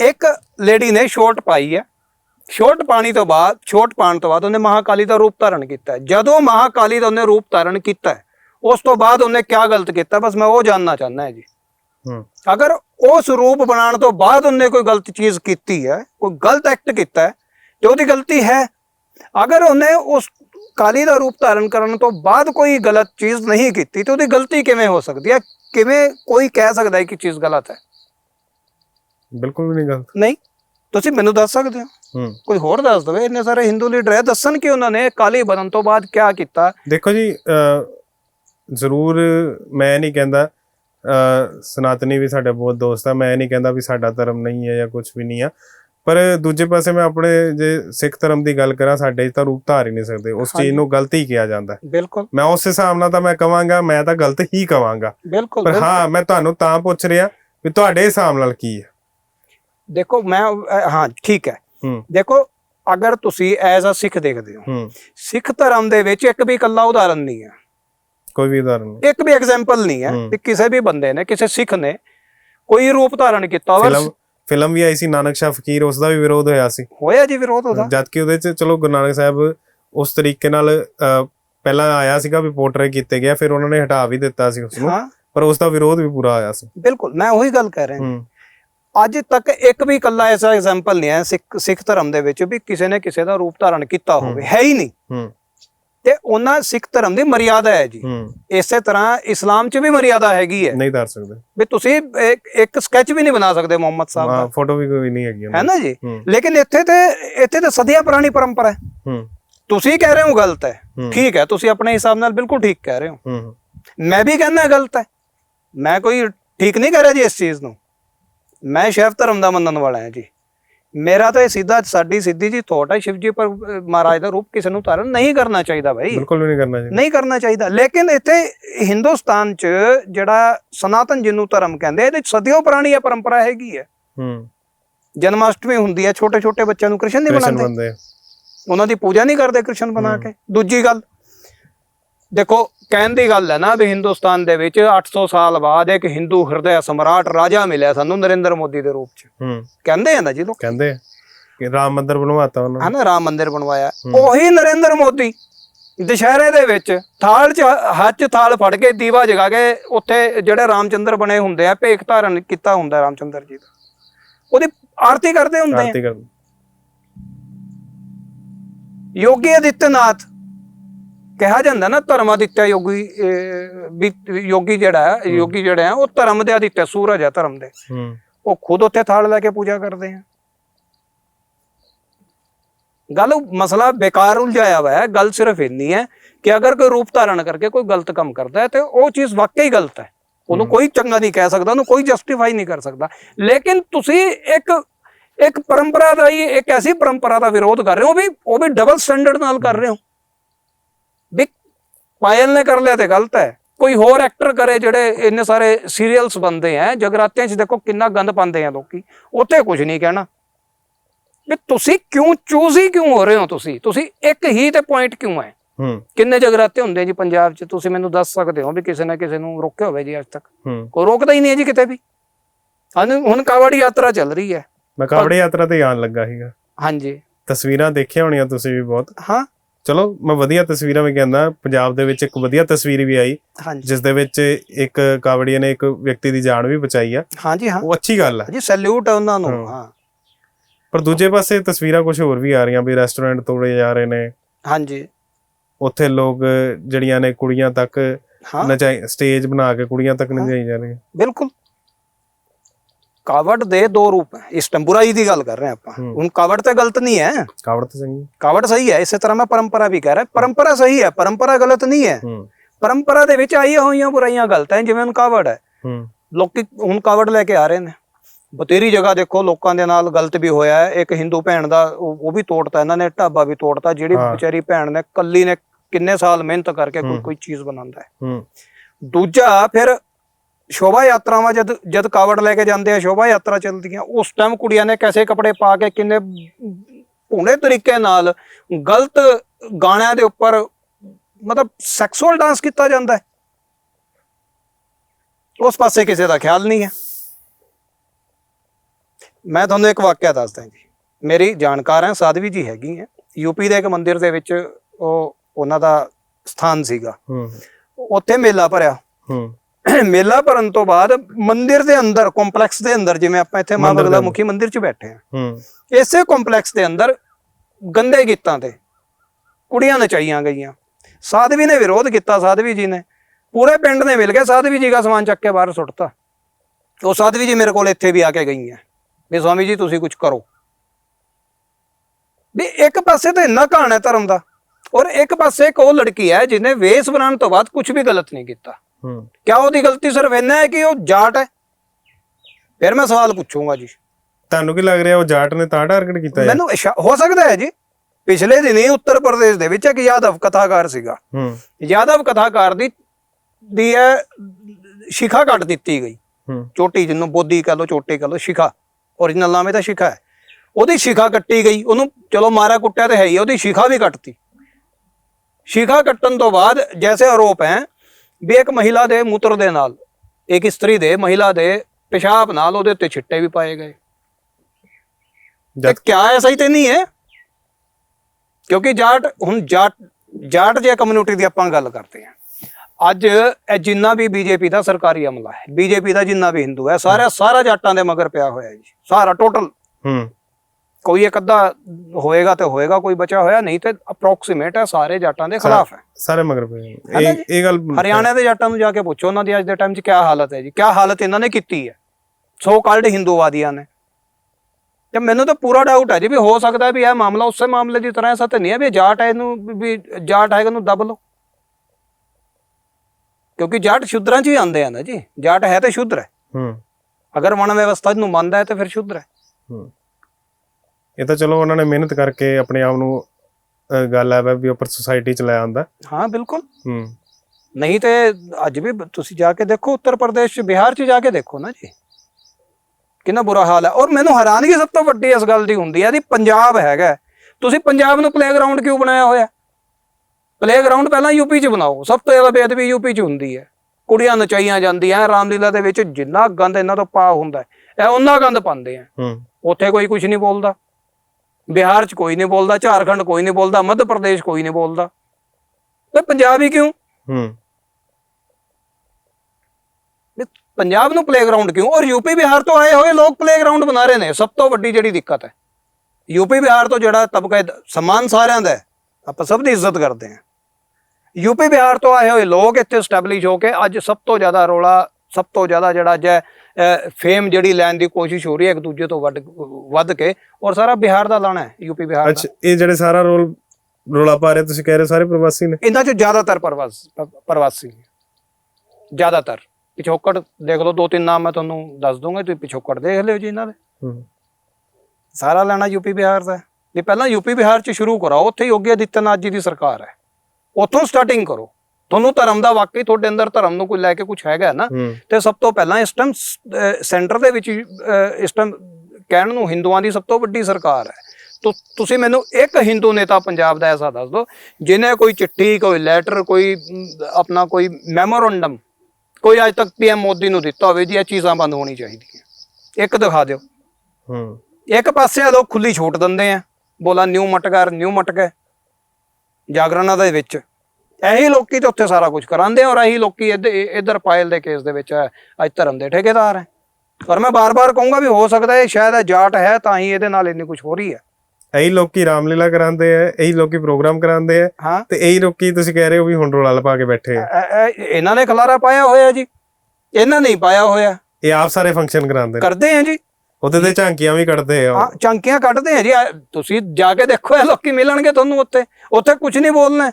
ਇੱਕ ਲੇਡੀ ਨੇ ਸ਼ੋਰਟ ਪਾਈ ਹੈ। ਸ਼ੋਰਟ ਪਾਣੀ ਤੋਂ ਬਾਅਦ ਸ਼ੋਰਟ ਪਾਣ ਤੋਂ ਬਾਅਦ ਉਹਨੇ ਮਹਾਕਾਲੀ ਦਾ ਰੂਪ ਧਾਰਨ ਕੀਤਾ ਹੈ। ਜਦੋਂ ਮਹਾਕਾਲੀ ਦਾ ਉਹਨੇ ਰੂਪ ਧਾਰਨ ਕੀਤਾ ਹੈ, ਉਸ ਤੋਂ ਬਾਅਦ ਉਹਨੇ ਕੀ ਗਲਤ ਕੀਤਾ? ਬਸ ਮੈਂ ਉਹ ਜਾਨਣਾ ਚਾਹੁੰਦਾ ਹਾਂ ਜੀ। ਹੂੰ। ਅਗਰ ਉਸ ਰੂਪ ਬਣਾਉਣ ਤੋਂ ਬਾਅਦ ਉਹਨੇ ਕੋਈ ਗਲਤ ਚੀਜ਼ ਕੀਤੀ ਹੈ ਕੋਈ ਗਲਤ ਐਕਟ ਕੀਤਾ ਹੈ ਤੇ ਉਹਦੀ ਗਲਤੀ ਹੈ। ਅਗਰ ਉਹਨੇ ਉਸ ਕਾਲੀ ਦਾ ਰੂਪ ਧਾਰਨ ਕਰਨ ਤੋਂ ਬਾਅਦ ਕੋਈ ਗਲਤ ਚੀਜ਼ ਨਹੀਂ ਕੀਤੀ ਤੇ ਉਹਦੀ ਗਲਤੀ ਕਿਵੇਂ ਹੋ ਸਕਦੀ ਹੈ? ਕਿਵੇਂ ਕੋਈ ਕਹਿ ਸਕਦਾ ਹੈ ਕਿ ਚੀਜ਼ ਗਲਤ ਹੈ? ਬਿਲਕੁਲ ਵੀ ਨਹੀਂ ਗਲਤ। ਨਹੀਂ ਤੁਸੀਂ ਮੈਨੂੰ ਦੱਸ ਸਕਦੇ ਹੋ। ਹੂੰ। ਕੋਈ ਹੋਰ ਦੱਸ ਦਵੇ ਇੰਨੇ ਸਾਰੇ ਹਿੰਦੂ ਲੀਡਰ ਹੈ ਦੱਸਣ ਕਿ ਉਹਨਾਂ ਨੇ ਕਾਲੀ ਬਣਨ ਤੋਂ ਬਾਅਦ ਕੀ ਕੀਤਾ? ਦੇਖੋ ਜੀ ਜ਼ਰੂਰ ਮੈਂ ਨਹੀਂ ਕਹਿੰਦਾ ਸਨਾਤਨੀ ਵੀ ਸਾਡੇ ਬਹੁਤ ਦੋਸਤ ਆ ਮੈਂ ਨਹੀਂ ਕਹਿੰਦਾ ਵੀ ਸਾਡਾ ਧਰਮ ਨਹੀਂ ਹੈ ਜਾਂ ਕੁਝ ਵੀ ਨਹੀਂ ਆ। ਪਰ ਦੂਜੇ ਪਾਸੇ ਮੈਂ ਆਪਣੇ ਜੇ ਸਿੱਖ ਧਰਮ ਦੀ ਗੱਲ ਕਰਾਂ ਸਾਡੇ ਤਾਂ ਰੂਪ ਧਾਰ ਹੀ ਨਹੀਂ ਸਕਦੇ ਉਸ ਚੀਜ਼। ਨੂੰ ਗਲਤ ਹੀ ਕਿਹਾ ਜਾਂਦਾ। ਬਿਲਕੁਲ। ਮੈਂ ਉਸ ਹਿਸਾਬ ਨਾਲ ਤਾਂ ਮੈਂ ਕਵਾਂਗਾ ਮੈਂ ਤਾਂ ਗਲਤ ਹੀ ਕਵਾਂਗਾ। ਬਿਲਕੁਲ ਪਰ। ਹਾਂ ਮੈਂ ਤੁਹਾਨੂੰ ਤਾਂ ਪੁੱਛ ਰਿਹਾ ਵੀ ਤੁਹਾਡੇ ਹਿਸਾਬ ਨਾਲ ਕੀ ਹੈ? ਦੇਖੋ ਮੈਂ ਅਹ, ਹਾਂ ਠੀਕ ਹੈ। ਹੂੰ। ਦੇਖੋ ਅਗਰ ਤੁਸੀਂ ਐਜ਼ ਅ ਸਿੱਖ ਦੇਖਦੇ ਹੋ ਹੂੰ। ਸਿੱਖ ਧਰਮ ਦੇ ਵਿੱਚ ਇੱਕ ਵੀ ਇਕੱਲਾ ਉਦਾਹਰਨ ਨਹੀਂ ਹੈ। ਕੋਈ ਵੀ ਉਦਾਹਰਨ ਨਹੀਂ। ਇੱਕ ਵੀ ਐਗਜ਼ਾਮਪਲ ਨਹੀਂ ਹੈ। ਕਿ ਕਿਸੇ ਵੀ ਬੰਦੇ ਨੇ ਕਿਸੇ ਸਿੱਖ ਨੇ ਕੋਈ ਰੂਪ ਧਾਰਨ ਕੀਤਾ ਹੋਵੇ ਫਿਲਮ ਫਿਲਮ ਵੀ ਆਈ ਸੀ ਨਾਨਕ ਸ਼ਾਹ ਫਕੀਰ ਉਸ ਦਾ ਵੀ ਵਿਰੋਧ ਹੋਇਆ ਸੀ। ਹੋਇਆ ਜੀ ਵਿਰੋਧ ਉਹਦਾ। ਜਦ ਕਿ ਉਹਦੇ ਚ ਚਲੋ ਗੁਰੂ ਨਾਨਕ ਸਾਹਿਬ ਉਸ ਤਰੀਕੇ ਨਾਲ ਅਹ, ਪਹਿਲਾਂ ਆਇਆ ਸੀਗਾ ਵੀ ਪੋਰਟਰੇਟ ਕੀਤੇ ਗਿਆ ਫਿਰ ਉਹਨਾਂ ਨੇ ਹਟਾ ਵੀ ਦਿੱਤਾ ਸੀ ਉਸ ਨੂੰ ਹਾਂ। ਪਰ ਉਸ ਦਾ ਵਿਰੋਧ ਵੀ ਪੂਰਾ ਆਇਆ ਸੀ। ਬਿਲਕੁਲ ਮੈਂ ਉਹੀ ਗੱਲ ਕਹਿ ਰਿਹਾ। ਹੂੰ। ਅੱਜ ਤੱਕ ਇੱਕ ਵੀ ਇਕੱਲਾ ਐਸਾ ਐਗਜ਼ਾਮਪਲ ਨਹੀਂ ਹੈ ਸਿੱਖ ਸਿੱਖ ਧਰਮ ਦੇ ਵਿੱਚ ਵੀ ਕਿਸੇ ਨੇ ਕਿਸੇ ਦਾ ਰੂਪ ਧਾਰਨ ਕੀਤਾ ਹੋਵੇ ਹੈ ਹੀ ਨਹੀਂ। ਹੂੰ। ਤੇ ਉਹਨਾਂ ਸਿੱਖ ਧਰਮ ਦੀ ਮਰਿਆਦਾ ਹੈ ਜੀ। ਇਸੇ ਤਰ੍ਹਾਂ ਇਸਲਾਮ 'ਚ ਵੀ ਮਰਿਆਦਾ ਹੈਗੀ ਹੈ। ਨਹੀਂ ਧਰ ਸਕਦੇ। ਵੀ ਤੁਸੀਂ ਇੱਕ- ਸਕੈਚ ਵੀ ਨਹੀਂ ਬਣਾ ਸਕਦੇ ਮੁਹੰਮਦ ਸਾਹਿਬ ਦਾ। ਫੋਟੋ ਵੀ ਕੋਈ ਨਹੀਂ ਹੈਗੀ ਹੈ ਨਾ ਜੀ? ਲੇਕਿਨ ਇੱਥੇ ਤੇ ਇੱਥੇ ਤੇ ਸਦੀਆਂ ਪੁਰਾਣੀ ਪਰੰਪਰਾ ਹੈ। ਹੂੰ। ਤੁਸੀਂ ਕਹਿ ਰਹੇ ਹੋ ਗਲਤ ਹੈ। ਠੀਕ ਹੈ ਤੁਸੀਂ ਆਪਣੇ ਹਿਸਾਬ ਨਾਲ ਬਿਲਕੁਲ ਠੀਕ ਕਹਿ ਰਹੇ ਹੋ। ਹੂੰ। ਮੈਂ ਵੀ ਕਹਿੰਦਾ ਗਲਤ ਹੈ। ਮੈਂ ਕੋਈ ਠੀਕ ਨਹੀਂ ਕਰ ਰਿਹਾ ਜੀ ਇਸ ਚੀਜ਼ ਨੂੰ। ਮੈਂ ਸ਼ੈਵ ਧਰਮ ਦਾ ਮੰਨਣ ਵਾਲਾ ਹਾਂ ਜੀ। ਮੇਰਾ ਤਾਂ ਇਹ ਸਿੱਧਾ ਸਾਡੀ ਸਿੱਧੀ ਜੀ ਥੋਟ ਹੈ ਸ਼ਿਵ ਜੀ ਪਰ ਮਹਾਰਾਜ ਦਾ ਰੂਪ ਕਿਸੇ ਨੂੰ ਧਾਰਨ ਨਹੀਂ ਕਰਨਾ ਚਾਹੀਦਾ ਭਾਈ ਬਿਲਕੁਲ ਵੀ ਨਹੀਂ ਕਰਨਾ ਚਾਹੀਦਾ ਨਹੀਂ ਕਰਨਾ ਚਾਹੀਦਾ। ਲੇਕਿਨ ਇੱਥੇ ਹਿੰਦੁਸਤਾਨ 'ਚ ਜਿਹੜਾ ਸਨਾਤਨ ਜਿਹਨੂੰ ਧਰਮ ਕਹਿੰਦੇ ਇਹਦੇ ਸਦੀਆਂ ਪੁਰਾਣੀ ਇਹ ਪਰੰਪਰਾ ਹੈਗੀ ਹੈ ਹੂੰ। ਜਨਮਾਸ਼ਟਮੀ ਹੁੰਦੀ ਹੈ ਛੋਟੇ ਛੋਟੇ ਬੱਚਿਆਂ ਨੂੰ ਕ੍ਰਿਸ਼ਨ ਨਹੀਂ ਬਣਾਉਂਦੇ ਉਹਨਾਂ ਦੀ ਪੂਜਾ ਨਹੀਂ ਕਰਦੇ ਕ੍ਰਿਸ਼ਨ ਬਣਾ। ਕੇ। ਦੂਜੀ ਗੱਲ ਦੇਖੋ ਕਹਿਣ ਦੀ ਗੱਲ ਹੈ ਨਾ ਵੀ ਹਿੰਦੁਸਤਾਨ ਦੇ ਵਿੱਚ 800 ਸਾਲ ਬਾਅਦ ਇੱਕ ਹਿੰਦੂ ਹਿਰਦੇ ਸਮਰਾਟ ਰਾਜਾ ਮਿਲਿਆ ਸਾਨੂੰ ਨਰਿੰਦਰ ਮੋਦੀ ਦੇ ਰੂਪ 'ਚ। ਹੂੰ। ਕਹਿੰਦੇ ਆ ਨਾ ਜੀ ਲੋਕ? ਕਹਿੰਦੇ ਆ ਕਿ ਰਾਮ ਮੰਦਿਰ ਬਣਵਾਤਾ ਉਹਨਾਂ ਨੇ। ਹਨਾ ਰਾਮ ਮੰਦਿਰ ਬਣਵਾਇਆ। ਉਹੀ ਨਰਿੰਦਰ ਮੋਦੀ ਦੁਸ਼ਹਿਰੇ ਦੇ ਵਿੱਚ ਥਾਲ 'ਚ ਹੱਥ ਥਾਲ ਫੜ ਕੇ ਦੀਵਾ ਜਗਾ ਕੇ ਉੱਥੇ ਜਿਹੜੇ ਰਾਮਚੰਦਰ ਬਣੇ ਹੁੰਦੇ ਆ ਭੇਖ ਧਾਰਨ ਕੀਤਾ ਹੁੰਦਾ ਰਾਮਚੰਦਰ ਜੀ ਦਾ। ਉਹਦੀ ਆਰਤੀ ਕਰਦੇ ਹੁੰਦੇ ਆ। ਆਰਤੀ ਕਰ ਯੋਗੀ ਆਦਿੱਤਿਆਨਾਥ ਕਿਹਾ ਜਾਂਦਾ ਨਾ ਧਰਮ ਆਦਿੱਤਿਆ ਯੋਗੀ ਵੀ ਯੋਗੀ ਜਿਹੜਾ ਯੋਗੀ ਜਿਹੜੇ ਉਹ ਧਰਮ ਦੇ ਆਦਿੱਤਿਆ ਸੂਰਜ ਹੈ ਧਰਮ ਦੇ। ਹੂੰ। ਉਹ ਖੁਦ ਉੱਥੇ ਥਾਲ ਲੈ ਕੇ ਪੂਜਾ ਕਰਦੇ ਆ। ਗੱਲ ਮਸਲਾ ਬੇਕਾਰ ਉਲਝਾਇਆ ਹੋਇਆ ਹੈ ਗੱਲ ਸਿਰਫ ਇੰਨੀ ਹੈ ਕਿ ਅਗਰ ਕੋਈ ਰੂਪ ਧਾਰਨ ਕਰਕੇ ਕੋਈ ਗਲਤ ਕੰਮ ਕਰਦਾ ਹੈ ਤੇ ਉਹ ਚੀਜ਼ ਵਾਕਈ ਗਲਤ ਹੈ। ਉਹਨੂੰ ਕੋਈ ਚੰਗਾ ਨਹੀਂ ਕਹਿ ਸਕਦਾ ਉਹਨੂੰ ਕੋਈ ਜਸਟੀਫਾਈ ਨਹੀਂ ਕਰ ਸਕਦਾ। ਲੇਕਿਨ ਤੁਸੀਂ ਇੱਕ ਇੱਕ ਪਰੰਪਰਾ ਦਾ ਹੀ ਇੱਕ ਐਸੀ ਪਰੰਪਰਾ ਦਾ ਵਿਰੋਧ ਕਰ ਰਹੇ ਹੋ ਵੀ ਉਹ ਵੀ ਡਬਲ ਸਟੈਂਡਰਡ ਨਾਲ ਕਰ ਰਹੇ ਹੋ। ਵੀ ਪਾਇਲ ਨੇ ਕਰ ਲਿਆ ਤੇ ਗਲਤ ਹੈ। ਕੋਈ ਹੋਰ ਐਕਟਰ ਕਰੇ ਜਿਹੜੇ ਇੰਨੇ ਸਾਰੇ ਸੀਰੀਅਲਸ ਬੰਦੇ ਆ ਜਗਰਾਤਿਆਂ 'ਚ ਦੇਖੋ ਕਿੰਨਾ ਗੰਦ ਪਾਉਂਦੇ ਆ ਲੋਕੀ। ਉੱਥੇ ਕੁਝ ਨਹੀਂ ਕਹਿਣਾ। ਵੀ ਤੁਸੀਂ ਕਿਉਂ ਚੂਜ਼ ਹੀ ਕਿਉਂ ਹੋ ਰਹੇ ਹੋ ਤੁਸੀਂ? ਤੁਸੀਂ ਇੱਕ ਹੀ ਤੇ ਪੁਆਇੰਟ ਕਿਉਂ ਹੈ ਹੂੰ। ਕਿੰਨੇ ਜਗਰਾਤੇ ਹੁੰਦੇ ਜੀ ਪੰਜਾਬ 'ਚ? ਤੁਸੀਂ ਮੈਨੂੰ ਦੱਸ ਸਕਦੇ ਹੋ ਵੀ ਕਿਸੇ ਨਾ ਕਿਸੇ ਨੂੰ ਰੋਕਿਆ ਹੋਵੇ ਜੀ ਅੱਜ ਤੱਕ। ਕੋਈ ਰੋਕਦਾ ਹੀ ਨਹੀਂ ਹੈ ਜੀ ਕਿਤੇ ਵੀ। ਹੁਣ ਕਾਵੜੀ ਯਾਤਰਾ ਚੱਲ ਰਹੀ ਹੈ ਮੈਂ ਕਾਵੜੀ ਯਾਤਰਾ ਤੇ ਆਉਣ ਲੱਗਾ ਸੀਗਾ। ਹਾਂਜੀ। ਤਸਵੀਰਾਂ ਦੇਖੀਆਂ ਹੋਣੀਆਂ ਤੁਸੀਂ ਵੀ ਬਹੁਤ। ਹਾਂ। ਚਲੋ ਮੈਂ ਵਧੀਆ ਤਸਵੀਰਾਂ ਵੀ ਕਹਿੰਦਾ ਪੰਜਾਬ ਦੇ ਵਿੱਚ ਇੱਕ ਵਧੀਆ ਤਸਵੀਰ ਵੀ ਆਈ ਹਾਂਜੀ। ਜਿਸ ਦੇ ਵਿੱਚ ਇੱਕ ਕਾਵੜੀਏ ਨੇ ਇੱਕ ਵਿਅਕਤੀ ਦੀ ਜਾਨ ਵੀ ਬਚਾਈ ਆ। ਹਾਂਜੀ ਹਾਂ। ਉਹ ਅੱਛੀ ਗੱਲ ਹੈ ਜੀ ਸੈਲੂਟ ਹੈ ਉਹਨਾਂ ਨੂੰ ਹਾਂ। ਪਰ ਦੂਜੇ ਪਾਸੇ ਤਸਵੀਰਾਂ ਕੁਝ ਹੋਰ ਵੀ ਆ ਰਹੀਆਂ ਵੀ ਰੈਸਟੋਰੈਂਟ ਤੋੜੇ ਜਾ ਰਹੇ ਨੇ। ਹਾਂਜੀ। ਉੱਥੇ ਲੋਕ ਜਿਹੜੀਆਂ ਨੇ ਕੁੜੀਆਂ ਤੱਕ ਨਚਾਈ ਸਟੇਜ ਬਣਾ ਕੇ ਕੁੜੀਆਂ ਤੱਕ ਨਚਾਈ ਜਾ ਰਹੀਆਂ। ਬਿਲਕੁਲ। ਕਾਵੜ ਦੇ ਦੋ ਰੂਪ ਹੈ। ਇਸ ਟਾਈਮ ਬੁਰਾਈ ਦੀ ਗੱਲ ਕਰ ਰਹੇ ਆਪਾਂ। ਹੁਣ ਕਾਵੜ ਤੇ ਗਲਤ ਨਹੀਂ ਹੈ। ਕਾਵੜ ਤੇ ਚੰਗੀ ਕਾਵੜ ਸਹੀ ਹੈ ਇਸੇ ਤਰ੍ਹਾਂ ਮੈਂ ਪਰੰਪਰਾ ਵੀ ਕਹਿ ਰਿਹਾ। ਪਰੰਪਰਾ ਸਹੀ ਹੈ ਪਰੰਪਰਾ ਗਲਤ ਨਹੀਂ ਹੈ। ਪਰੰਪਰਾ ਦੇ ਵਿੱਚ ਆਈਆਂ ਹੋਈਆਂ ਬੁਰਾਈਆਂ ਗਲਤ ਹੈ ਜਿਵੇਂ ਹੁਣ ਕਾਵੜ ਹੈ। ਲੋਕੀ ਹੁਣ ਕਾਵੜ ਲੈ ਕੇ ਆ ਰਹੇ ਨੇ। ਬਤੇਰੀ ਜਗ੍ਹਾ ਦੇਖੋ ਲੋਕਾਂ ਦੇ ਨਾਲ ਗਲਤ ਵੀ ਹੋਇਆ ਹੈ। ਇੱਕ ਹਿੰਦੂ ਭੈਣ ਦਾ ਉਹ ਵੀ ਤੋੜਤਾ ਇਹਨਾਂ ਨੇ ਢਾਬਾ ਵੀ ਤੋੜਤਾ ਜਿਹੜੀ। ਵਿਚਾਰੀ ਭੈਣ ਨੇ ਕੱਲੀ ਨੇ ਕਿੰਨੇ ਸਾਲ ਮਿਹਨਤ ਕਰਕੇ ਕੋਈ ਚੀਜ਼ ਬਣਾਉਂਦਾ ਹੂੰ। ਦੂਜਾ ਫਿਰ ਸ਼ੋਭਾ ਯਾਤਰਾਵਾਂ ਜਦ ਜਦ ਕਾਵੜ ਲੈ ਕੇ ਜਾਂਦੇ ਆ ਸ਼ੋਭਾ ਯਾਤਰਾ ਚੱਲਦੀਆਂ ਉਸ ਟਾਈਮ ਕੁੜੀਆਂ ਨੇ ਕੈਸੇ ਕੱਪੜੇ ਪਾ ਕੇ ਕਿੰਨੇ ਭੂਨੇ ਤਰੀਕੇ ਨਾਲ ਗਲਤ ਗਾਣਿਆਂ ਦੇ ਉੱਪਰ ਮਤਲਬ ਸੈਕਸੁਅਲ ਡਾਂਸ ਕੀਤਾ ਜਾਂਦਾ ਹੈ। ਉਸ ਪਾਸੇ ਕਿਸੇ ਦਾ ਖਿਆਲ ਨਹੀਂ ਹੈ। ਮੈਂ ਤੁਹਾਨੂੰ ਇੱਕ ਵਾਕਿਆ ਦੱਸਦਾ ਜੀ ਮੇਰੀ ਜਾਣਕਾਰ ਹੈ ਸਾਧਵੀ ਜੀ ਹੈਗੀ ਹੈ। ਯੂਪੀ ਦੇ ਇੱਕ ਮੰਦਿਰ ਦੇ ਵਿੱਚ ਉਹ ਉਹਨਾਂ ਦਾ ਸਥਾਨ ਸੀਗਾ। ਹੂੰ। ਉੱਥੇ ਮੇਲਾ ਭਰਿਆ। ਹੂੰ। ਮੇਲਾ ਭਰਨ ਤੋਂ ਬਾਅਦ ਮੰਦਿਰ ਦੇ ਅੰਦਰ ਕੰਪਲੈਕਸ ਦੇ ਅੰਦਰ ਜਿਵੇਂ ਆਪਾਂ ਇੱਥੇ ਮਾਂ ਬਗਲਾ। ਮੁਖੀ ਮੰਦਿਰ 'ਚ ਬੈਠੇ ਆ ਹੂੰ। ਇਸੇ ਕੰਪਲੈਕਸ ਦੇ ਅੰਦਰ ਗੰਦੇ ਗੀਤਾਂ ਤੇ ਕੁੜੀਆਂ ਨਚਾਈਆਂ ਗਈਆਂ। ਸਾਧਵੀ ਨੇ ਵਿਰੋਧ ਕੀਤਾ ਸਾਧਵੀ ਜੀ ਨੇ। ਪੂਰੇ ਪਿੰਡ ਨੇ ਮਿਲ ਕੇ ਸਾਧਵੀ ਜੀ ਦਾ ਸਮਾਨ ਚੱਕ ਕੇ ਬਾਹਰ ਸੁੱਟਤਾ। ਉਹ ਸਾਧਵੀ ਜੀ ਮੇਰੇ ਕੋਲ ਇੱਥੇ ਵੀ ਆ ਕੇ ਗਈ ਹੈ ਵੀ ਸਵਾਮੀ ਜੀ ਤੁਸੀਂ ਕੁਝ ਕਰੋ। ਵੀ ਇੱਕ ਪਾਸੇ ਤਾਂ ਇੰਨਾ ਕਹਾਣ ਹੈ ਧਰਮ ਦਾ ਔਰ ਇੱਕ ਪਾਸੇ ਇੱਕ ਉਹ ਲੜਕੀ ਹੈ ਜਿਹਨੇ ਵੇਸ ਬਣਾਉਣ ਤੋਂ ਬਾਅਦ ਕੁਝ ਵੀ ਗਲਤ ਨਹੀਂ ਕੀਤਾ। ਹੂੰ। ਕਿਆ ਉਹਦੀ ਗਲਤੀ ਸਿਰਫ ਇੰਨਾ ਹੈ ਕਿ ਉਹ ਜਾਟ ਹੈ? ਫਿਰ ਮੈਂ ਸਵਾਲ ਪੁੱਛੂੰਗਾ ਜੀ। ਤੁਹਾਨੂੰ ਕੀ ਲੱਗ ਰਿਹਾ ਉਹ ਜਾਟ ਨੇ ਤਾਂ ਟਾਰਗੇਟ ਕੀਤਾ ਹੈ? ਮੈਨੂੰ ਇਸ਼ਾ- ਹੋ ਸਕਦਾ ਹੈ ਜੀ। ਪਿਛਲੇ ਦਿਨੀ ਉੱਤਰ ਪ੍ਰਦੇਸ਼ ਦੇ ਵਿੱਚ ਇੱਕ ਯਾਦਵ ਕਥਾਕਾਰ ਸੀਗਾ। ਹੂੰ। ਯਾਦਵ ਕਥਾਕਾਰ ਦੀ ਦੀ ਹੈ ਸ਼ਿਖਾ ਕੱਟ ਦਿੱਤੀ ਗਈ। ਹੂੰ। ਚੋਟੀ ਜਿਹਨੂੰ ਬੋਧੀ ਕਹ ਲੋ ਚੋਟੀ ਕਹ ਲੋ ਸ਼ਿਖਾ। Origignal ਨਾਮ ਇਹਦਾ ਸ਼ਿਖਾ ਹੈ। ਉਹਦੀ ਸ਼ਿਖਾ ਕੱਟੀ ਗਈ। ਉਹਨੂੰ ਚਲੋ ਮਾਰਾ ਕੁੱਟਿਆ ਤੇ ਹੈ ਹੀ ਹੈ, ਉਹਦੀ ਸ਼ਿਖਾ ਵੀ ਕੱਟਤੀ। ਸ਼ਿਖਾ ਕੱਟਣ ਤੋਂ ਬਾਅਦ ਜੈਸੇ ਆਰੋਪ ਹੈ ਵੀ ਇੱਕ ਮਹਿਲਾ ਦੇ ਮੂਤਰ ਦੇ ਨਾਲ ਇੱਕ ਇਸਤਰੀ ਦੇ ਮਹਿਲਾ ਦੇ ਪਿਸ਼ਾਬ ਨਾਲ ਉਹਦੇ ਉੱਤੇ ਛਿੱਟੇ ਵੀ ਪਾਏ ਗਏ। ਤੇ ਕਿਆ ਐਸਾ ਹੀ ਤੇ ਨਹੀਂ ਹੈ? ਕਿਉਂਕਿ ਜਾਟ ਹੁਣ ਜਾਟ ਜਾਟ ਜੇ ਕਮਿਊਨਿਟੀ ਦੀ ਆਪਾਂ ਗੱਲ ਕਰਦੇ ਹਾਂ ਅੱਜ ਇਹ ਜਿੰਨਾ ਵੀ ਬੀਜੇਪੀ ਦਾ ਸਰਕਾਰੀ ਅਮਲਾ ਹੈ ਬੀਜੇਪੀ ਦਾ ਜਿੰਨਾ ਵੀ ਹਿੰਦੂ ਹੈ ਸਾਰਾ ਸਾਰਾ ਜਾਟਾਂ ਦੇ ਮਗਰ ਪਿਆ ਹੋਇਆ ਜੀ ਸਾਰਾ ਟੋਟਲ ਹੂੰ। ਕੋਈ ਇੱਕ ਅੱਧਾ ਹੋਏਗਾ ਤੇ ਹੋਏਗਾ ਕੋਈ ਬਚਾ ਹੋਇਆ ਨਹੀਂ ਤੇ ਅਪਰੋਕਸੀਮੇਟ ਹੈ ਸਾਰੇ ਜਾਟਾਂ ਦੇ ਖਿਲਾਫ ਹੈ। ਸਾਰੇ ਮਗਰ ਨੇ। ਨਾ ਇਹ ਇਹ ਗੱਲ ਹਰਿਆਣਾ ਦੇ ਜਾਟਾਂ ਨੂੰ ਜਾ ਕੇ ਪੁੱਛੋ ਉਹਨਾਂ ਦੀ ਅੱਜ ਦੇ ਟਾਈਮ 'ਚ ਕਿਆ ਹਾਲਤ ਹੈ ਜੀ? ਕਿਆ ਹਾਲਤ ਇਹਨਾਂ ਨੇ ਕੀਤੀ ਹੈ? ਸੋ ਕਾਲਡ ਹਿੰਦੂਵਾਦੀਆਂ ਨੇ। ਤੇ ਮੈਨੂੰ ਤਾਂ ਪੂਰਾ ਡਾਊਟ ਹੈ ਜੀ ਵੀ ਹੋ ਸਕਦਾ ਵੀ ਇਹ ਮਾਮਲਾ ਉਸੇ ਮਾਮਲੇ ਦੀ ਤਰ੍ਹਾਂ ਐਸਾ ਤਾਂ ਨਹੀਂ ਹੈ ਵੀ ਜਾਟ ਹੈ ਇਹਨੂੰ ਵੀ- ਜਾਟ ਹੈ ਇਹਨੂੰ ਦਬ ਲਓ। ਕਿਉਂਕਿ ਜਾਟ ਸ਼ੁੱਧਰਾਂ 'ਚ ਹੀ ਆਉਂਦੇ ਆ ਨਾ ਜੀ। ਜਾਟ ਹੈ ਤੇ ਸ਼ੁੱਧਰ ਹੈ। ਹੂੰ। ਅਗਰ ਵਣ ਵਿਵਸਥਾ ਨੂੰ ਮੰਨਦਾ ਹੈ ਤੇ ਫਿਰ ਸ਼ੁੱਧਰ ਹੈ। ਹੂੰ। ਇਹ ਤਾਂ ਚਲੋ ਉਹਨਾਂ ਨੇ ਮਿਹਨਤ ਕਰਕੇ ਆਪਣੇ ਆਪ ਨੂੰ ਗੱਲ ਹੈ ਵੀ ਉੱਪਰ ਸੁਸਾਇਟੀ ਚ ਲੈ ਆਂਦਾ ਹਾਂ ਬਿਲਕੁਲ। ਹੂੰ। ਨਹੀਂ ਤੇ ਅੱਜ ਵੀ ਤੁਸੀਂ ਜਾ ਕੇ ਦੇਖੋ ਉੱਤਰ ਪ੍ਰਦੇਸ਼ ਚ ਬਿਹਾਰ ਚ ਜਾ ਕੇ ਦੇਖੋ ਨਾ ਜੀ। ਕਿੰਨਾ ਬੁਰਾ ਹਾਲ ਹੈ। ਔਰ ਮੈਨੂੰ ਹੈਰਾਨਗੀ ਸਭ ਤੋਂ ਵੱਡੀ ਇਸ ਗੱਲ ਦੀ ਹੁੰਦੀ ਹੈ ਕਿ ਪੰਜਾਬ ਹੈਗਾ। ਹੈ। ਤੁਸੀਂ ਪੰਜਾਬ ਨੂੰ ਪਲੇਗਰਾਉਂਡ ਕਿਉਂ ਬਣਾਇਆ ਹੋਇਆ? ਪਲੇਗਰਾਉਂਡ ਪਹਿਲਾਂ ਯੂਪੀ ਚ ਬਣਾਓ। ਸਭ ਤੋਂ ਜ਼ਿਆਦਾ ਬੇਅਦਬੀ ਯੂਪੀ ਚ ਹੁੰਦੀ ਹੈ। ਕੁੜੀਆਂ ਨਚਾਈਆਂ ਜਾਂਦੀਆਂ ਰਾਮਲੀਲਾ ਦੇ ਵਿੱਚ ਜਿੰਨਾ ਗੰਦ ਇਹਨਾਂ ਤੋਂ ਪਾ ਹੁੰਦਾ ਹੈ, ਇਹ ਉਹਨਾਂ ਗੰਦ ਪਾਉਂਦੇ ਆ। ਹੂੰ। ਉੱਥੇ ਕੋਈ ਕੁਝ ਨਹੀਂ ਬੋਲਦਾ। ਬਿਹਾਰ ਚ ਕੋਈ ਨਹੀਂ ਬੋਲਦਾ ਝਾਰਖੰਡ ਕੋਈ ਨਹੀਂ ਬੋਲਦਾ ਮੱਧ ਪ੍ਰਦੇਸ਼ ਕੋਈ ਨਹੀਂ ਬੋਲਦਾ। ਤੇ ਪੰਜਾਬ ਹੀ ਕਿਉਂ? ਹੂੰ। ਪੰਜਾਬ ਨੂੰ ਪਲੇਗਰਾਉਂਡ ਕਿਉਂ? ਔਰ ਯੂਪੀ ਬਿਹਾਰ ਤੋਂ ਆਏ ਹੋਏ ਲੋਕ ਪਲੇਗਰਾਉਂਡ ਬਣਾ ਰਹੇ ਨੇ ਸਭ ਤੋਂ ਵੱਡੀ ਜਿਹੜੀ ਦਿੱਕਤ ਹੈ। ਯੂਪੀ ਬਿਹਾਰ ਤੋਂ ਜਿਹੜਾ ਤਬਕਾ ਸਮਾਨ ਸਾਰਿਆਂ ਦਾ ਆਪਾਂ ਸਭ ਦੀ ਇੱਜ਼ਤ ਕਰਦੇ ਹਾਂ। ਯੂਪੀ ਬਿਹਾਰ ਤੋਂ ਆਏ ਹੋਏ ਲੋਕ ਇੱਥੇ ਸਟੈਬਲਿਸ਼ ਹੋ ਕੇ ਅੱਜ ਸਭ ਤੋਂ ਜ਼ਿਆਦਾ ਰੋਲਾ ਸਭ ਤੋਂ ਜ਼ਿਆਦਾ ਜਿਹੜਾ ਅੱਜ ਫੇਮ ਜਿਹੜੀ ਲੈਣ ਦੀ ਕੋਸ਼ਿਸ਼ ਹੋ ਰਹੀ ਹੈ ਇੱਕ ਦੂਜੇ ਤੋਂ ਵੱਧ ਵੱਧ ਕੇ ਔਰ ਸਾਰਾ ਬਿਹਾਰ ਦਾ ਲਾਣਾ ਹੈ ਯੂਪੀ ਬਿਹਾਰ ਦਾ। ਅੱਛਾ ਇਹ ਜਿਹੜੇ ਸਾਰਾ ਰੋਲ ਰੋਲਾ ਪਾ ਰਹੇ ਤੁਸੀਂ ਕਹਿ ਰਹੇ ਸਾਰੇ ਪ੍ਰਵਾਸੀ ਨੇ? ਇਹਨਾਂ ਚੋਂ ਜ਼ਿਆਦਾਤਰ ਪ੍ਰਵਾਸ ਪ੍ਰਵਾਸੀ ਨੇ। ਜ਼ਿਆਦਾਤਰ। ਪਿਛੋਕੜ ਦੇਖ ਲਓ ਦੋ ਤਿੰਨ ਨਾਮ ਮੈਂ ਤੁਹਾਨੂੰ ਦੱਸ ਦੂੰਗਾ ਤੁਸੀਂ ਪਿਛੋਕੜ ਦੇਖ ਲਿਓ ਜੀ ਇਹਨਾਂ ਦੇ। ਸਾਰਾ ਲੈਣਾ ਯੂਪੀ ਬਿਹਾਰ ਦਾ ਹੈ। ਵੀ ਪਹਿਲਾਂ ਯੂਪੀ ਬਿਹਾਰ ਚ ਸ਼ੁਰੂ ਕਰਾਓ ਉੱਥੇ ਯੋਗੀ ਆਦਿੱਤਿਆਨਾਥ ਜੀ ਦੀ ਸਰਕਾਰ ਹੈ। ਉੱਥੋਂ ਸਟਾਰਟਿੰਗ ਕਰੋ। ਤੁਹਾਨੂੰ ਧਰਮ ਦਾ ਵਾਕਈ ਤੁਹਾਡੇ ਅੰਦਰ ਧਰਮ ਨੂੰ ਕੋਈ ਲੈ ਕੇ ਕੁਝ ਹੈਗਾ ਨਾ ਤੇ ਸਭ ਤੋਂ ਪਹਿਲਾਂ ਇਸ ਟਾਈਮ ਸੈਂਟਰ ਦੇ ਵਿੱਚ ਇਸ ਟਾਈਮ ਕਹਿਣ ਨੂੰ ਹਿੰਦੂਆਂ ਦੀ ਸਭ ਤੋਂ ਵੱਡੀ ਸਰਕਾਰ ਹੈ। ਤੁ- ਤੁਸੀਂ ਮੈਨੂੰ ਇੱਕ ਹਿੰਦੂ ਨੇਤਾ ਪੰਜਾਬ ਦਾ ਐਸਾ ਦੱਸ ਦਿਓ ਜਿਨੇ ਕੋਈ ਚਿੱਠੀ ਕੋਈ ਲੈਟਰ ਕੋਈ ਆਪਣਾ ਕੋਈ ਮੈਮੋਰੰਡਮ ਕੋਈ ਅੱਜ ਤੱਕ ਪੀਐਮ ਮੋਦੀ ਨੂੰ ਦਿੱਤਾ ਹੋਵੇ ਜੀ ਇਹ ਚੀਜ਼ਾਂ ਬੰਦ ਹੋਣੀ ਚਾਹੀਦੀਆਂ। ਇੱਕ ਦਿਖਾ ਦਿਓ। ਹੂੰ। ਇੱਕ ਪਾਸੇ ਆ ਲੋਕ ਖੁੱਲੀ ਛੋਟ ਦਿੰਦੇ ਆ ਬੋਲਾ ਨਿਊ ਮਟਕਰ ਨਿਊ ਮਟਕੇ ਜਾਗਰਨਾਂ ਦੇ ਵਿੱਚ। ਇਹੀ ਲੋਕੀ ਤੇ ਉੱਥੇ ਸਾਰਾ ਕੁਝ ਕਰਾਉਂਦੇ ਆ ਔਰ ਇਹੀ ਲੋਕੀ ਇੱਧ- ਇੱਧਰ ਪਾਇਲ ਦੇ ਕੇਸ ਦੇ ਵਿੱਚ ਹੈ, ਅੱਜ ਧਰਮ ਦੇ ਠੇਕੇਦਾਰ ਹੈ। ਪਰ ਮੈਂ ਬਾਰ-ਬਾਰ ਕਹੂੰਗਾ ਵੀ ਹੋ ਸਕਦਾ ਇਹ ਸ਼ਾਇਦ ਜਾਟ ਹੈ ਤਾਂ ਹੀ ਇਹਦੇ ਨਾਲ ਇੰਨੀ ਕੁਝ ਹੋ ਰਹੀ ਹੈ। ਇਹੀ ਲੋਕੀ ਰਾਮਲੀਲਾ ਕਰਾਉਂਦੇ ਆ ਇਹੀ ਲੋਕੀ ਪ੍ਰੋਗਰਾਮ ਕਰਾਉਂਦੇ ਆ ਤੇ ਇਹੀ ਲੋਕੀ ਤੁਸੀਂ ਕਹਿ ਰਹੇ ਹੋ ਵੀ ਹੁਣ ਰੋਲਾ ਲਪਾ ਕੇ ਬੈਠੇ ਆ। ਇਹ- ਇਹ- ਇਹਨਾਂ ਨੇ ਖਲਾਰਾ ਪਾਇਆ ਹੋਇਆ ਜੀ। ਇਹਨਾਂ ਨਹੀਂ ਪਾਇਆ ਹੋਇਆ। ਇਹ ਆਪ ਸਾਰੇ ਫੰਕਸ਼ਨ ਕਰਾਉਂਦੇ ਨੇ। ਕਰਦੇ ਆ ਜੀ। ਉਹਦੇ ਤੇ ਝਾਂਕੀਆਂ ਵੀ ਕੱਢਦੇ ਆ ਹਾਂ ਚੰਕੀਆਂ ਕੱਢਦੇ ਆ ਜੀ। ਤੁਸੀਂ ਜਾ ਕੇ ਦੇਖੋ ਇਹ ਲੋਕੀ ਮਿਲਣਗੇ ਤੁਹਾਨੂੰ ਉੱਥੇ। ਉੱਥੇ ਕੁਝ ਨਹੀਂ ਬੋਲਣਾ।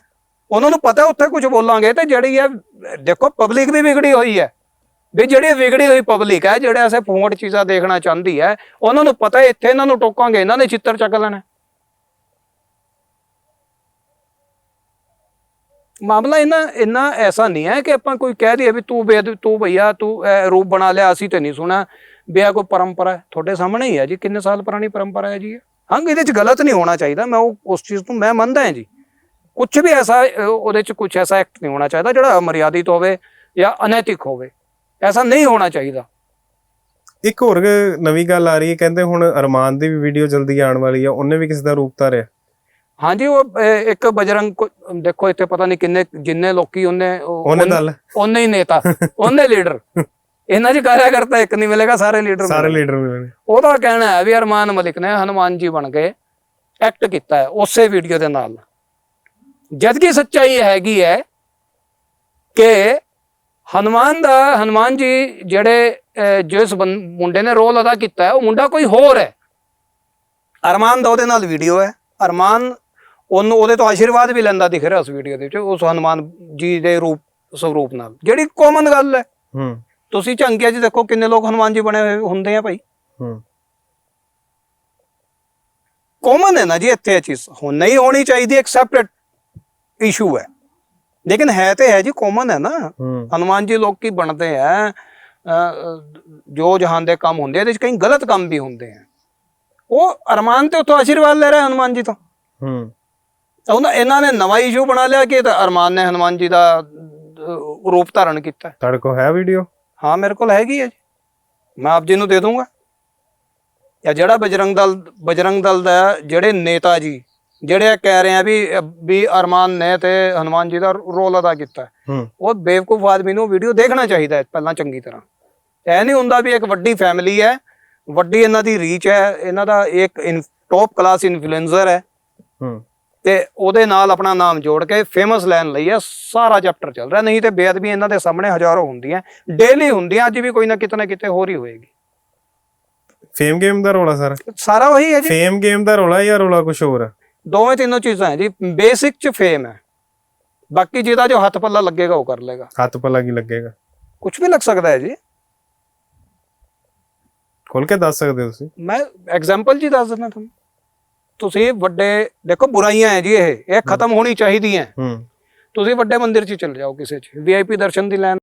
ਉਹਨਾਂ ਨੂੰ ਪਤਾ ਉੱਥੇ ਕੁਝ ਬੋਲਾਂਗੇ ਤੇ ਜਿਹੜੀ ਹੈ, ਦੇਖੋ ਪਬਲਿਕ ਵੀ ਵਿਗੜੀ ਹੋਈ ਹੈ। ਵੀ ਜਿਹੜੀ ਵਿਗੜੀ ਹੋਈ ਪਬਲਿਕ ਹੈ, ਜਿਹੜੇ ਐਸੇ ਫੋਂਟ ਚੀਜ਼ਾਂ ਦੇਖਣਾ ਚਾਹੁੰਦੀ ਹੈ, ਉਹਨਾਂ ਨੂੰ ਪਤਾ ਇੱਥੇ ਇਹਨਾਂ ਨੂੰ ਟੋਕਾਂਗੇ, ਇਹਨਾਂ ਨੇ ਚਿੱਤਰ ਚੱਕ ਲੈਣਾ। ਮਾਮਲਾ ਇਹਨਾਂ ਇੰਨਾ ਐਸਾ ਨਹੀਂ ਹੈ ਕਿ ਆਪਾਂ ਕੋਈ ਕਹਿ ਦਈਏ ਵੀ ਤੂੰ ਬੇਦ ਤੂੰ ਭਈਆ, ਤੂੰ ਰੂਪ ਬਣਾ ਲਿਆ, ਅਸੀਂ ਤੇ ਨਹੀਂ ਸੁਣਾ ਵੀ ਇਹ ਕੋਈ ਪਰੰਪਰਾ ਤੁਹਾਡੇ ਸਾਹਮਣੇ ਹੀ ਹੈ ਜੀ, ਕਿੰਨੇ ਸਾਲ ਪੁਰਾਣੀ ਪਰੰਪਰਾ ਹੈ ਜੀ ਇਹ। ਹਾਂ ਇਹਦੇ ਚ ਗਲਤ ਨਹੀਂ ਹੋਣਾ ਚਾਹੀਦਾ, ਮੈਂ ਉਹ, ਉਸ ਚੀਜ਼ ਨੂੰ ਮੈਂ ਮੰਨਦਾ ਹਾਂ ਜੀ। ਕੁਝ ਵੀ ਐਸਾ ਉਹਦੇ ਚ ਕੁਝ ਐਸਾ ਐਕਟ ਨਹੀਂ ਹੋਣਾ ਚਾਹੀਦਾ ਜਿਹੜਾ ਅਮਰਿਆਦਿਤ ਹੋਵੇ ਜਾਂ ਅਨੈਤਿਕ ਹੋਵੇ। ਐਸਾ ਨਹੀਂ ਹੋਣਾ ਚਾਹੀਦਾ। ਇੱਕ ਹੋਰ ਨਵੀਂ ਗੱਲ ਆ ਰਹੀ ਹੈ ਕਹਿੰਦੇ ਹੁਣ ਅਰਮਾਨ ਦੀ ਵੀ ਵੀਡੀਓ ਜਲਦੀ ਆਉਣ ਵਾਲੀ ਆ ਉਹਨੇ ਵੀ ਕਿਸੇ ਦਾ ਰੂਪ ਧਾਰਿਆ। ਹਾਂਜੀ ਉਹ ਇੱਕ ਬਜਰੰਗ ਦੇਖੋ ਇੱਥੇ ਪਤਾ ਨਹੀਂ ਕਿੰਨੇ ਜਿੰਨੇ ਲੋਕੀ ਉਹਨੇ ਉਹ- ਉਹਨੇ ਦਲ। ਉਹਨੇ ਹੀ ਨੇਤਾ ਉਹਨੇ ਲੀਡਰ। ਇਹਨਾਂ ਚ ਕਾਰਿਆ ਕਰਤਾ ਇੱਕ ਨਹੀਂ ਮਿਲੇਗਾ ਸਾਰੇ ਲੀਡਰ ਸਾਰੇ ਲੀਡਰ ਮਿਲਣਗੇ। ਉਹਦਾ ਕਹਿਣਾ ਹੈ ਵੀ ਅਰਮਾਨ ਮਲਿਕ ਨੇ ਹਨੂਮਾਨ ਜੀ ਬਣ ਕੇ ਐਕਟ ਕੀਤਾ ਹੈ ਉਸੇ ਵੀਡੀਓ ਦੇ ਨਾਲ। ਜਦ ਕਿ ਸੱਚਾਈ ਹੈਗੀ ਹੈ ਕਿ ਹਨੂਮਾਨ ਦਾ ਹਨੂਮਾਨ ਜੀ ਜਿਹੜੇ ਜਿਸ ਬੰ- ਮੁੰਡੇ ਨੇ ਰੋਲ ਅਦਾ ਕੀਤਾ ਹੈ ਉਹ ਮੁੰਡਾ ਕੋਈ ਹੋਰ ਹੈ। ਅਰਮਾਨ ਦਾ ਉਹਦੇ ਨਾਲ ਵੀਡੀਓ ਹੈ। ਅਰਮਾਨ ਉਹਨੂੰ ਉਹਦੇ ਤੋਂ ਆਸ਼ੀਰਵਾਦ ਵੀ ਲੈਂਦਾ ਦਿਖ ਰਿਹਾ ਉਸ ਵੀਡੀਓ ਦੇ ਵਿੱਚ ਉਸ ਹਨੂਮਾਨ ਜੀ ਦੇ ਰੂਪ ਸਰੂਪ ਨਾਲ। ਜਿਹੜੀ ਕਾਮਨ ਗੱਲ ਹੈ। ਹੂੰ। ਤੁਸੀਂ ਝੰਕਿਆ ਜੀ ਦੇਖੋ ਕਿੰਨੇ ਲੋਕ ਹਨੂਮਾਨ ਜੀ ਬਣੇ ਹੋਏ ਹੁੰਦੇ ਆ ਭਾਈ। ਹੂੰ। ਕਾਮਨ ਹੈ ਨਾ ਜੀ ਇੱਥੇ ਇਹ ਚੀਜ਼। ਹੋ ਨਹੀਂ ਹੋਣੀ ਚਾਹੀਦੀ ਇੱਕ ਇਸ਼ੂ ਹੈ। ਲੇਕਿਨ ਹੈ ਤੇ ਹੈ ਜੀ ਕਾਮਨ ਹੈ ਨਾ। ਹਨੂਮਾਨ ਜੀ ਲੋਕ ਕੀ ਬਣਦੇ ਆ ਜੋ ਜਹਾਨ ਦੇ ਕੰਮ ਹੁੰਦੇ ਆ ਇਹਦੇ ਵਿੱਚ ਕਈ ਗਲਤ ਕੰਮ ਵੀ ਹੁੰਦੇ ਆ। ਉਹ ਅਰਮਾਨ ਤੇ ਉਥੋਂ ਆਸ਼ੀਰਵਾਦ ਲੈ ਰਿਹਾ ਹਨੂਮਾਨ ਜੀ ਤੋਂ। ਹੂੰ। ਤਾਂ ਉਹਨਾਂ ਇਹਨਾਂ ਨੇ ਨਵਾਂ ਇਸ਼ੂ ਬਣਾ ਲਿਆ ਕਿ ਤਾਂ ਅਰਮਾਨ ਨੇ ਹਨੂਮਾਨ ਜੀ ਦਾ ਰੂਪ ਧਾਰਨ ਕੀਤਾ। ਤੁਹਾਡੇ ਕੋਲ ਹੈ ਵੀਡੀਓ ਹਾਂ ਮੇਰੇ ਕੋਲ ਹੈਗੀ ਹੈ ਜੀ। ਮੈਂ ਆਪ ਜੀ ਨੂੰ ਦੇ ਦੂੰਗਾ। ਜਾਂ ਜਿਹੜਾ ਬਜਰੰਗ ਦਲ ਬਜਰੰਗ ਦਲ ਦਾ ਜਿਹੜੇ ਨੇਤਾ ਜੀ ਜਿਹੜੇ ਕਹਿ ਰਹੇ ਆ ਵੀ ਵੀ ਅਰਮਾਨ ਨੇ ਤੇ ਹਨੂਮਾਨ ਜੀ ਦਾ ਰੋਲ ਅਦਾ ਕੀਤਾ। ਹੈ। ਹੂੰ ਉਹ ਬੇਵਕੂਫ ਆਦਮੀ ਨੂੰ ਵੀਡੀਓ ਦੇਖਣਾ ਚਾਹੀਦਾ ਹੈ ਪਹਿਲਾਂ ਚੰਗੀ ਤਰ੍ਹਾਂ। ਇਹ ਨਹੀਂ ਹੁੰਦਾ ਵੀ ਇੱਕ ਵੱਡੀ ਫੈਮਿਲੀ ਹੈ ਵੱਡੀ ਇਹਨਾਂ ਦੀ ਰੀਚ ਹੈ ਇਹਨਾਂ ਦਾ ਇੱਕ ਟੌਪ ਕਲਾਸ ਇਨਫਲੂਐਂਸਰ ਹੈ। ਹੂੰ। ਤੇ ਉਹਦੇ ਨਾਲ ਆਪਣਾ ਨਾਮ ਜੋੜ ਕੇ ਫੇਮਸ ਲੈਣ ਲਈ ਇਹ ਸਾਰਾ ਚੈਪਟਰ ਚੱਲ ਰਿਹਾ ਨਹੀਂ ਤੇ ਬੇਅਦਬੀ ਇਹਨਾਂ ਦੇ ਸਾਹਮਣੇ ਹਜ਼ਾਰਾਂ ਹੁੰਦੀਆਂ ਡੇਲੀ ਹੁੰਦੀਆਂ ਅੱਜ ਵੀ ਕੋਈ ਨਾ ਕਿਤੇ ਨਾ ਕਿਤੇ ਹੋ ਰਹੀ ਹੋਏਗੀ। ਫੇਮ ਗੇਮ ਦਾ ਰੋਲਾ ਸਾਰਾ? ਸਾਰਾ ਉਹੀ ਹੈ ਜੀ। ਫੇਮ ਗੇਮ ਦਾ ਰੋਲਾ ਜਾਂ ਰੋਲਾ ਕੁਝ ਹੋਰ? ਆ ਦੋਵੇਂ ਤਿੰਨੋਂ ਚੀਜ਼ਾਂ ਹੈ ਜੀ ਬੇਸਿਕ ਚ ਫੇਮ ਹੈ। ਬਾਕੀ ਜਿਹਦਾ ਜੋ ਹੱਥ ਪੱਲਾ ਲੱਗੇਗਾ ਉਹ ਕਰ ਲੇਗਾ ਹੱਥ ਪੱਲਾ ਕੀ ਲੱਗੇਗਾ? ਕੁਝ ਵੀ ਲੱਗ ਸਕਦਾ ਹੈ ਜੀ। ਖੋਲ ਕੇ ਦੱਸ ਸਕਦੇ ਹੋ ਤੁਸੀਂ? ਮੈਂ ਐਗਜ਼ਾਮਪਲ ਜੀ ਦੱਸ ਦਿੰਦਾ ਤੁਹਾਨੂੰ। ਤੁਸੀਂ ਵੱਡੇ ਦੇਖੋ ਬੁਰਾਈਆਂ ਹੈ ਜੀ ਇਹ। ਇਹ ਖਤਮ ਹੋਣੀ ਚਾਹੀਦੀਆਂ ਹੂੰ। ਤੁਸੀਂ ਵੱਡੇ ਮੰਦਿਰ 'ਚ ਚਲੇ ਜਾਓ ਕਿਸੇ 'ਚ। ਵੀਆਈਪੀ ਦਰਸ਼ਨ ਦੀ ਲੈਣ